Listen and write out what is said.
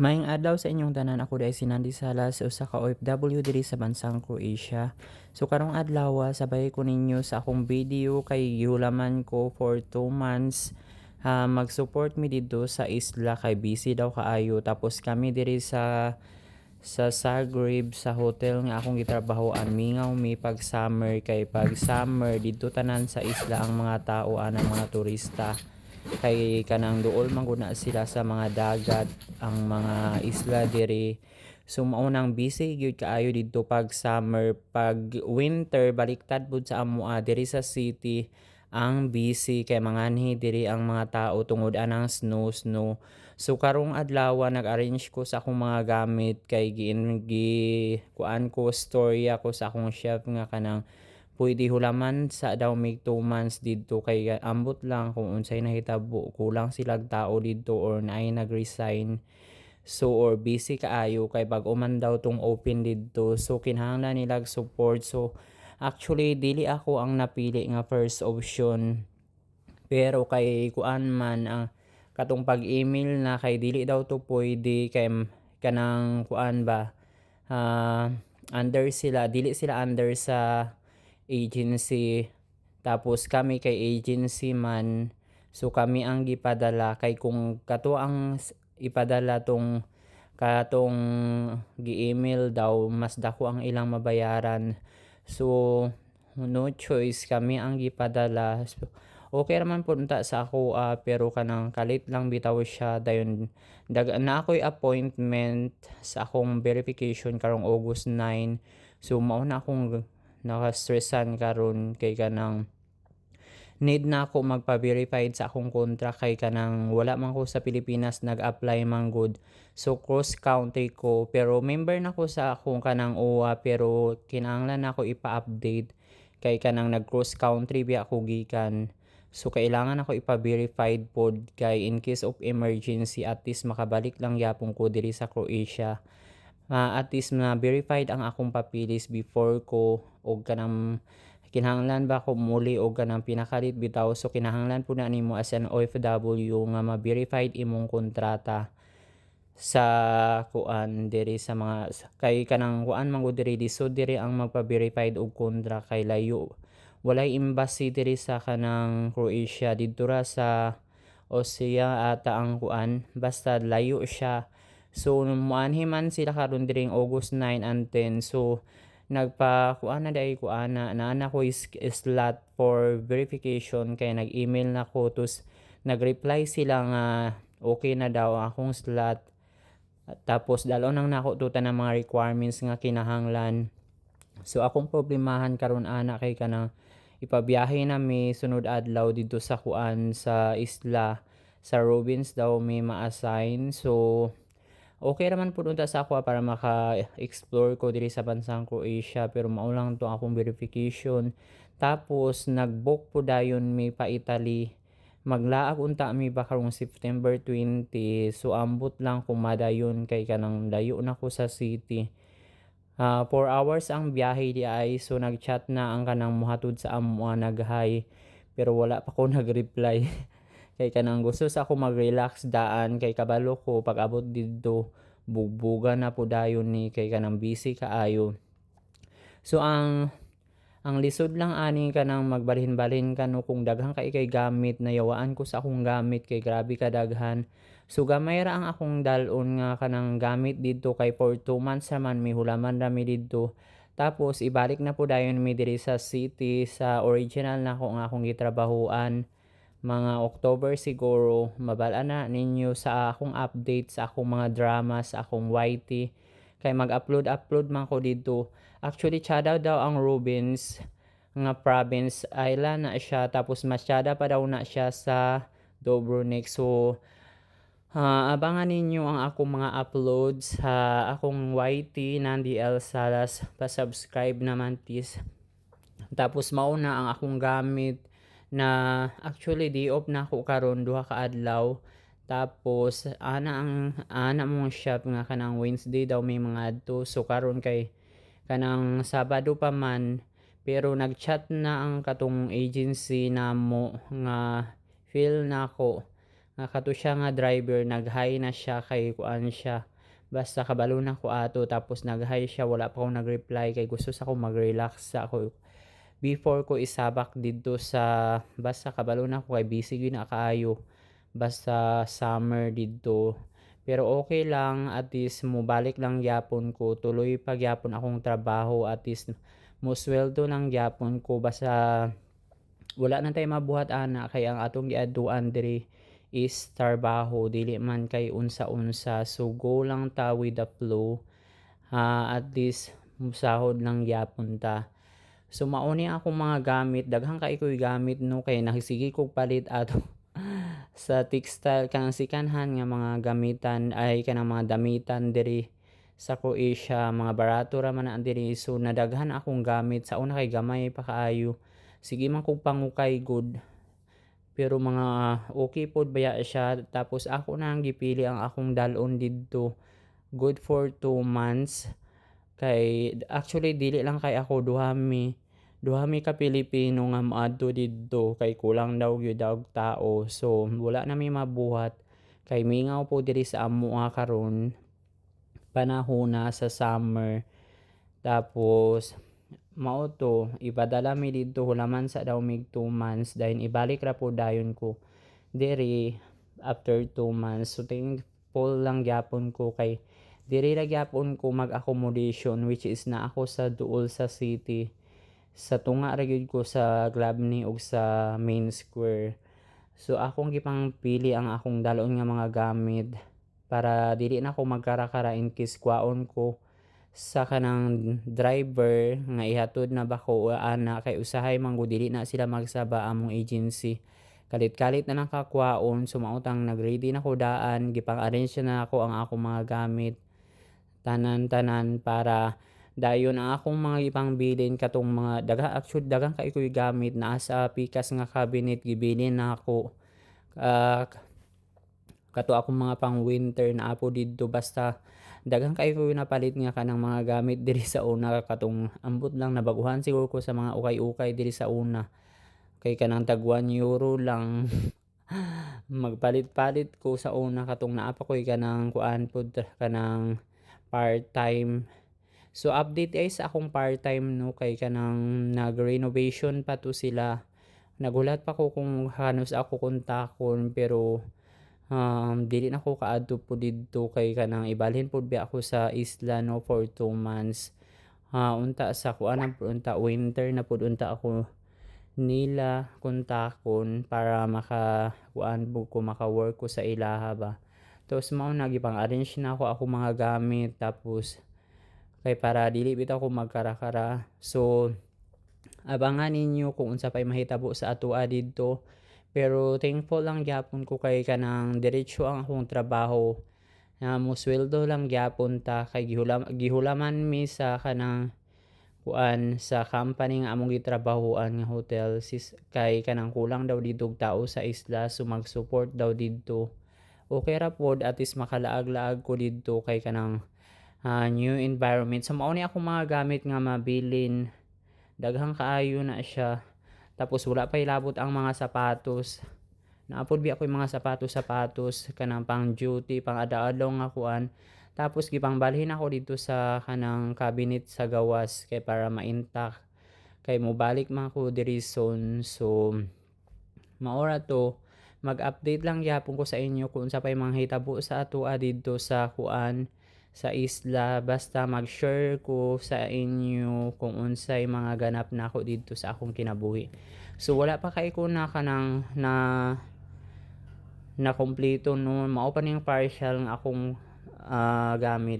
Maayong adlaw sa inyong tanan ako dai si Nandi Salas usa ka OFW diri sa bansang Croatia. So karong adlaw ah, sabay ko ninyo sa akong video kay gihulaman ko for 2 months uh, mag-support mi dito sa isla kay busy daw kaayo. Tapos kami diri sa sa Zagreb sa hotel nga akong gitrabahoan. Mingaw mi pag summer kay pag summer dito tanan sa isla ang mga tao anang mga turista kay kanang duol man guna sila sa mga dagat ang mga isla diri. So mao nang busy gyud kaayo didto pag summer pag winter baliktad pud sa amo ah, diri sa city ang busy. Kay manganhi diri ang mga tao tungod anang snow snow. So karong adlaw nag-arrange ko sa akong mga gamit. Kay gi kuan ko storya ko sa akong chef nga kanang pwede hulaman sa daw mig 2 months didto kay ambot lang kung unsay nahitabo. Kulang silang tao didto or naay nag-resign. So or busy kaayo kay bag uman daw tong open didto so kinahanglan nila support. So actually dili ako ang napili nga first option. Pero kay kuan man ang katong pag-email na kay dili daw to pwede kay kanang kuan ba uh, under sila dili sila under sa agency. Tapos kami kay agency man so kami ang gipadala. Kay kung kato ang ipadala tong katong gi-email daw mas dako ang ilang mabayaran. So no choice kami ang gipadala. So, okay raman punta sa ako uh, pero kanang kalit lang bitaw siya. Dayon dag na ako'y appointment sa akong verification karong August 9 so mao na akong naka-stressan karon kay kanang need na ako magpa-verified sa akong contract kay kanang wala man ko sa Pilipinas nag-apply man good. So cross country ko pero member na ko sa akong kanang OWA pero kinahanglan ako ipa-update. Kay kanang nag cross country bi ako gikan. So kailangan ako ipa-verified pod kay in case of emergency at least makabalik lang yapon ko diri sa Croatia uh, at least na verified ang akong papilis before ko og kanang kinahanglan ba ko muli og kanang pinakalit bitaw. So kinahanglan po na nimo as an OFW nga ma-verified imong kontrata sa kuan diri sa mga kay kanang kuan man diri so diri ang magpa-verified og kontra kay layo. Walay embassy diri sa kanang Croatia didto ra sa Austria ata ang kuan. Basta layo siya So muanhi man sila karon diring August 9 and 10. So nagpa kuan na dai kuan na naana ko is, slot for verification kay nag-email na ko tus nag-reply sila nga okay na daw akong slot. Tapos dalo nang nako tuta ng mga requirements nga kinahanglan. So akong problemahan karon ana kay kanang ipabiyahe na mi sunod adlaw dito sa kuan sa isla sa Robins daw may ma-assign. So okay raman po unta sa ako para maka-explore ko diri sa bansang Croatia pero maulang to akong verification. Tapos nag-book po dayon mi pa Italy. Maglaag unta mi ba karong September 20 so ambot lang kung madayon kay kanang layo na ko sa city. Uh, 4 hours ang biyahe di ay so nag-chat na ang kanang muhatod sa amo nag-hi. Pero wala pa ko nag-reply kay kanang gusto sa ako mag-relax daan. Kay kabalo ko pag abot didto bugbuga na po dayon ni kay kanang busy kaayo so ang ang lisod lang ani kanang magbalhin-balhin ka no? Kung daghan kay kay gamit nayawaan ko sa akong gamit kay grabe ka daghan. So gamay ra ang akong dalon nga kanang gamit didto kay for 2 months man may hulaman rami didto tapos ibalik na po dayon mi diri sa city sa original na ko nga akong gitrabahuan mga October siguro mabala na ninyo sa akong update sa akong mga drama sa akong YT kay mag-upload upload man ko dito. Actually chada daw ang Rubens nga province island na siya. Tapos masyada pa daw na siya sa Dobronik so uh, abangan ninyo ang akong mga uploads. Sa akong YT Nandi L. Salas pa-subscribe naman tis. Tapos mauna ang akong gamit na actually day off na ako karon duha ka adlaw. Tapos ana ang ana mong shop nga kanang Wednesday daw may mga adto. So karon kay kanang Sabado pa man pero nagchat na ang katong agency na mo nga feel na ako. Nga kato siya nga driver nag-hi na siya kay kuan siya. Basta kabalo na ko ato tapos nag-hi siya wala pa ako nag-reply kay gusto sa ako mag-relax sa ako before ko isabak didto sa basta kabalo na ko kay busy gyud na kaayo. Basta summer didto pero okay lang at least mobalik lang gyapon ko. Tuloy pa gyapon akong trabaho at least musweldo lang gyapon ko. Basta wala na tay mabuhat ana. Kay ang atong giadtuan diri is trabaho. Dili man kay unsa-unsa. So go lang ta with the flow. Ah, at least musahod lang gyapon ta so mauni akong mga gamit. Daghan kay ko'y gamit no? Kay nagsige kog palit ato sa textile. Kanang sikanhan nga mga gamitan ay kanang mga damitan diri sa Croatia. Mga barato ra man na diri. So nadaghan akong gamit. Sa una kay gamay pa kaayo. Sige man kog pangukay good. Pero mga okay pod baya siya. Tapos ako na ang gipili ang akong dalon didto. Good for 2 months kay actually dili lang kay ako duha mi duha mi ka Pilipino nga moadto didto. Kay kulang daw gyud og tao. So wala na mi mabuhat. Kay mingaw po diri sa amo nga karon. Panahon na sa summer. Tapos mao to mi didto. Hulaman sa daw mig 2 months. Dayon ibalik ra po dayon ko. Diri after 2 months. So thankful lang gyapon ko kay diri ra gyapon ko mag accommodation which is na ako sa duol sa city. Sa tunga ra ko sa Glabni ug sa main square. So akong gipang pili ang akong dalon nga mga gamit para dili na ako magkarakara in case kwaon ko sa kanang driver nga ihatod na bako ana. Kay usahay man gud dili na sila magsaba among agency. Kalit-kalit na lang kakwaon sumautang nag-ready na ko daan gipang-arrange na ako ang akong mga gamit tanan-tanan para dayon ang akong mga ibang bilin katong mga daga actually daghang kay gamit. Naa sa pikas nga cabinet gibilin na ako. Ah, kato akong mga pang winter na apo didto. Basta daghan kay ko napalit nga kanang mga gamit diri sa una. Katong ambot lang nabaguhan siguro ko sa mga ukay-ukay diri sa una. Kay kanang tag 1 euro lang. Magpalit-palit ko sa una. Katong naa pa ko'y kanang kuan pod kanang part-time. So update ay sa akong part-time no? Kay kanang nag-renovation pa to sila. Nagulat pa ko kung hanos ako kontakon pero um, dili na ko kaadto po didto kay kanang ibalhin pod biya ako sa isla no? For 2 months. Ah, unta sa kuan unta winter na pod unta ako nila kontakon para maka kuan po ko maka work ko sa ilaha ba tapos mao na gipang arrange na ako ako mga gamit. Tapos kay para dili bitaw ko magkarakara. So abangan ninyo kung unsa pay mahitabo sa atoa didto pero thankful lang gyapon ko kay kanang diretso ang akong trabaho. Na musweldo lang gyapon ta kay gihulam gihulaman mi sa kanang kuan sa company nga among gitrabahoan nga hotel. Sis kay kanang kulang daw dito og tao sa isla so mag-support daw didto okay ra pod at least makalaag-laag ko didto kay kanang ah, new environment. So mao ni akong mga gamit nga mabilin. Daghang kaayo na siya. Tapos wala pa ilabot ang mga sapatos. Naapod bi ako yung mga sapatos sapatos kanang pang duty pang ada-adlaw nga kuan. Tapos gipang balhin ako dito sa kanang cabinet sa gawas kay para ma-intact kay mobalik man ako diri soon so maora to mag-update lang gyapon ko sa inyo kung unsa pay mga hitabo sa atoa didto sa kuan sa isla. Basta mag-share ko sa inyo kung unsay mga ganap na ako dito sa akong kinabuhi. So wala pa kay ko na kanang na na kompleto no mao pa ning partial nga akong ah, gamit